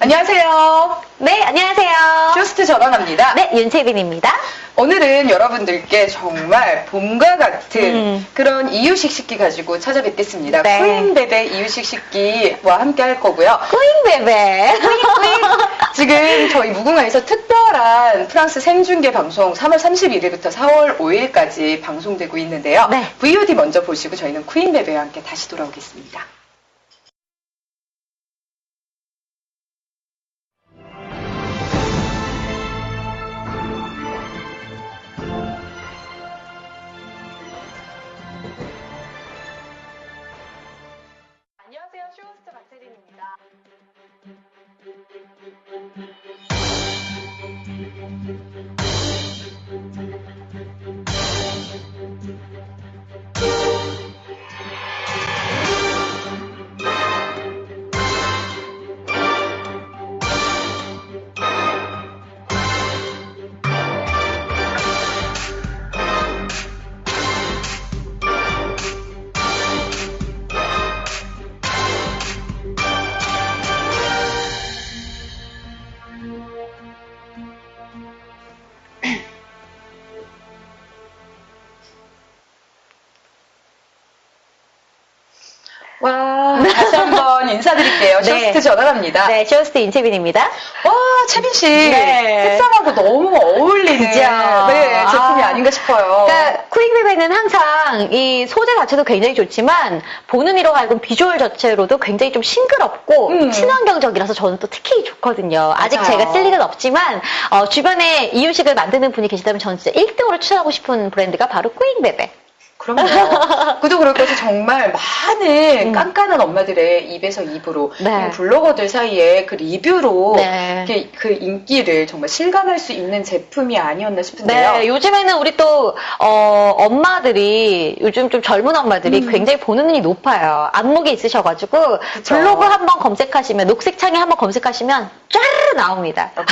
안녕하세요. 네, 안녕하세요. 쇼스트 전환합니다. 네, 윤채빈입니다. 오늘은 여러분들께 정말 봄과 같은 음. 그런 이유식 식기 가지고 찾아뵙겠습니다. 네. 쿠인베베 이유식 식기와 함께 할 거고요. 꾸잉베베. 지금 저희 무궁화에서 특별한 프랑스 생중계 방송 3월 31일부터 4월 5일까지 방송되고 있는데요. 네. VOD 먼저 보시고 저희는 쿠인베베와 함께 다시 돌아오겠습니다. 와, 다시 한번 인사드릴게요. 네. 쇼스트 전환합니다. 네, 쇼스트 인채빈입니다. 와, 채빈 씨. 네. 색상하고 너무 어울리는 그죠? 네, 제품이 아. 아. 닌가 싶어요. 그러니까 쿠잉베베는 항상 이 소재 자체도 굉장히 좋지만 보는 이로 하여금 비주얼 자체로도 굉장히 좀 싱그럽고 음. 친환경적이라서 저는 또 특히 좋거든요. 아직 맞아요. 제가 쓸 일은 없지만 어, 주변에 이유식을 만드는 분이 계시다면 저는 진짜 1등으로 추천하고 싶은 브랜드가 바로 쿠잉베베. 그럼요. 그도 그럴 것이 정말 많은 음. 깐깐한 엄마들의 입에서 입으로 네. 블로거들 사이에 그 리뷰로 네. 이렇게 그 인기를 정말 실감할 수 있는 제품이 아니었나 싶은데요. 네, 요즘에는 우리 또, 어, 엄마들이, 요즘 좀 젊은 엄마들이 음. 굉장히 보는 눈이 높아요. 안목이 있으셔가지고, 그쵸. 블로그 한번 검색하시면, 녹색 창에 한번 검색하시면, 쫙 나옵니다. 아.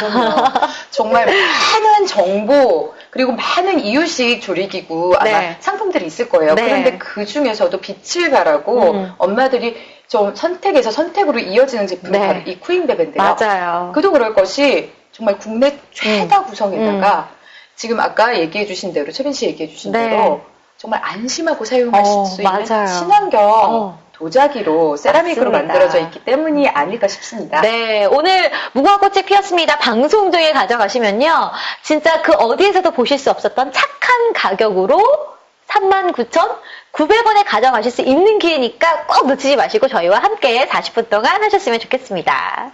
정말 많은 정보 그리고 많은 이유식 조리기구 아마 네. 상품들이 있을 거예요. 네. 그런데 그 중에서도 빛을 발하고 음. 엄마들이 좀 선택에서 선택으로 이어지는 제품이 네. 바로 이 쿠인베베인데요. 맞아요. 그도 그럴 것이 정말 국내 최다 음. 구성에다가 지금 아까 얘기해 주신 대로 최빈 씨 얘기해 주신 네. 대로 정말 안심하고 사용하실 어, 수 있는 맞아요. 친환경 어. 도자기로 세라믹으로 맞습니다. 만들어져 있기 때문이 아닐까 싶습니다. 네, 오늘 무궁화꽃이 피었습니다. 방송 중에 가져가시면요. 진짜 그 어디에서도 보실 수 없었던 착한 가격으로 39,900원에 가져가실 수 있는 기회니까 꼭 놓치지 마시고 저희와 함께 40분 동안 하셨으면 좋겠습니다.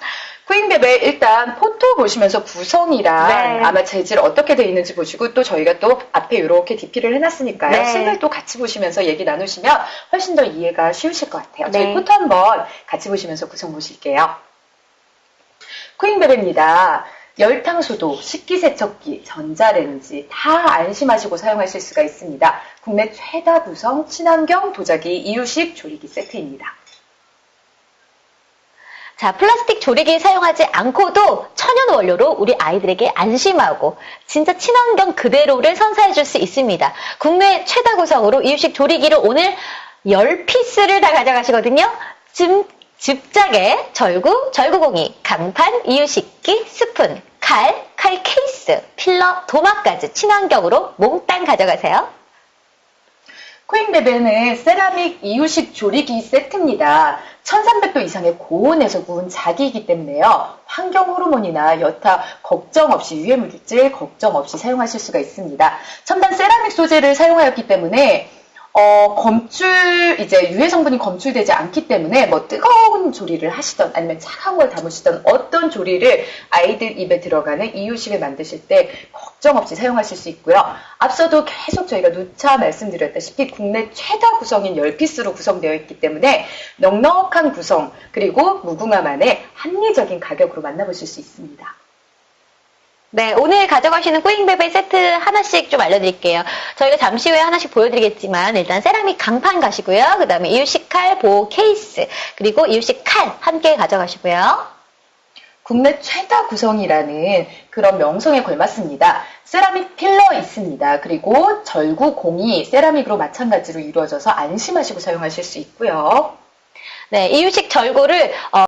쿠인베베 일단 포토 보시면서 구성이랑 네. 아마 재질 어떻게 돼 있는지 보시고 또 저희가 또 앞에 이렇게 DP를 해놨으니까요. 네. 색을 또 같이 보시면서 얘기 나누시면 훨씬 더 이해가 쉬우실 것 같아요. 저희 네. 포토 한번 같이 보시면서 구성 보실게요. 쿠인베베입니다. 열탕수도, 식기세척기, 전자레인지 다 안심하시고 사용하실 수가 있습니다. 국내 최다 구성 친환경 도자기 이유식 조리기 세트입니다. 자, 플라스틱 조리기 사용하지 않고도 천연 원료로 우리 아이들에게 안심하고 진짜 친환경 그대로를 선사해 줄 수 있습니다. 국내 최다 구성으로 이유식 조리기를 오늘 10피스를 다 가져가시거든요. 집, 집작에 절구, 절구공이, 강판, 이유식기, 스푼, 칼, 칼 케이스, 필러, 도마까지 친환경으로 몽땅 가져가세요. 쿠잉베베는 세라믹 이유식 조리기 세트입니다. 1300도 이상의 고온에서 구운 자기이기 때문에요. 환경 호르몬이나 여타 걱정 없이 유해 물질 걱정 없이 사용하실 수가 있습니다. 첨단 세라믹 소재를 사용하였기 때문에 어, 검출, 이제 유해 성분이 검출되지 않기 때문에 뭐 뜨거운 조리를 하시던 아니면 차가운 걸 담으시던 어떤 조리를 아이들 입에 들어가는 이유식을 만드실 때 걱정 없이 사용하실 수 있고요. 앞서도 계속 저희가 누차 말씀드렸다시피 국내 최다 구성인 10피스로 구성되어 있기 때문에 넉넉한 구성 그리고 무궁화만의 합리적인 가격으로 만나보실 수 있습니다. 네, 오늘 가져가시는 꾸잉베베 세트 하나씩 좀 알려드릴게요. 저희가 잠시 후에 하나씩 보여드리겠지만 일단 세라믹 강판 가시고요. 그 다음에 이유식 칼 보호 케이스 그리고 이유식 칼 함께 가져가시고요. 국내 최다 구성이라는 그런 명성에 걸맞습니다. 세라믹 필러 있습니다. 그리고 절구 공이 세라믹으로 마찬가지로 이루어져서 안심하시고 사용하실 수 있고요. 네, 이유식 절구를 어,